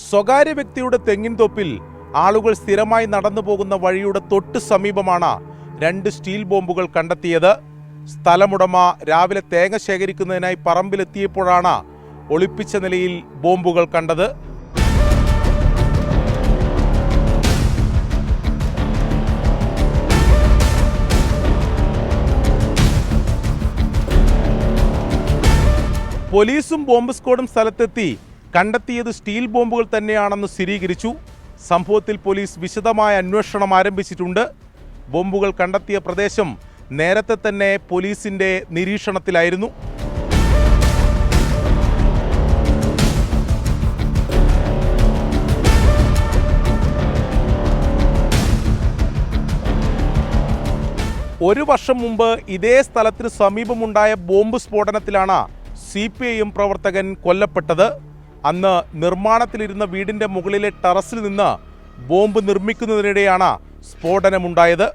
സ്വകാര്യ വ്യക്തിയുടെ തെങ്ങിൻ തോപ്പിൽ ആളുകൾ സ്ഥിരമായി നടന്നു പോകുന്ന വഴിയുടെ തൊട്ട് സമീപമാണ് രണ്ട് സ്റ്റീൽ ബോംബുകൾ കണ്ടെത്തിയത്. സ്ഥലമുടമ രാവിലെ തേങ്ങ ശേഖരിക്കുന്നതിനായി പറമ്പിലെത്തിയപ്പോഴാണ് ഒളിപ്പിച്ച നിലയിൽ ബോംബുകൾ കണ്ടത്. പോലീസും ബോംബ് സ്ക്വാഡും സ്ഥലത്തെത്തി. കണ്ടെത്തിയത് സ്റ്റീൽ ബോംബുകൾ തന്നെയാണെന്ന് സ്ഥിരീകരിച്ചു. സംഭവത്തിൽ പോലീസ് വിശദമായ അന്വേഷണം ആരംഭിച്ചിട്ടുണ്ട്. ബോംബുകൾ കണ്ടെത്തിയ പ്രദേശം നേരത്തെ തന്നെ പോലീസിന്റെ നിരീക്ഷണത്തിലായിരുന്നു. ഒരു വർഷം മുമ്പ് ഇതേ സ്ഥലത്തിന് സമീപമുണ്ടായ ബോംബ് സ്ഫോടനത്തിലാണ് സി പി ഐ എം പ്രവർത്തകൻ കൊല്ലപ്പെട്ടത്. അന്ന് നിർമ്മാണത്തിലിരുന്ന വീടിന്റെ മുകളിലെ ടെറസിൽ നിന്ന് ബോംബ് നിർമ്മിക്കുന്നതിനിടെയാണ് സ്ഫോടനമുണ്ടായത്.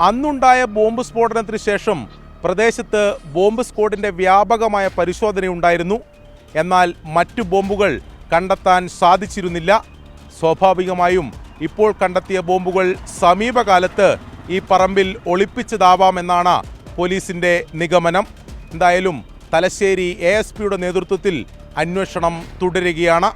അന്നുണ്ടായ ബോംബ് സ്ഫോടനത്തിന് ശേഷം പ്രദേശത്ത് ബോംബ് സ്ക്വാഡിന്റെ വ്യാപകമായ പരിശോധനയുണ്ടായിരുന്നു. എന്നാൽ മറ്റു ബോംബുകൾ കണ്ടെത്താൻ സാധിച്ചിരുന്നില്ല. സ്വാഭാവികമായും ഇപ്പോൾ കണ്ടെത്തിയ ബോംബുകൾ സമീപകാലത്ത് ഈ പറമ്പിൽ ഒളിപ്പിച്ചതാവാമെന്നാണ് പോലീസിന്റെ നിഗമനം. എന്തായാലും തലശ്ശേരി എ എസ് പിയുടെ നേതൃത്വത്തിൽ അന്വേഷണം തുടരുകയാണ്.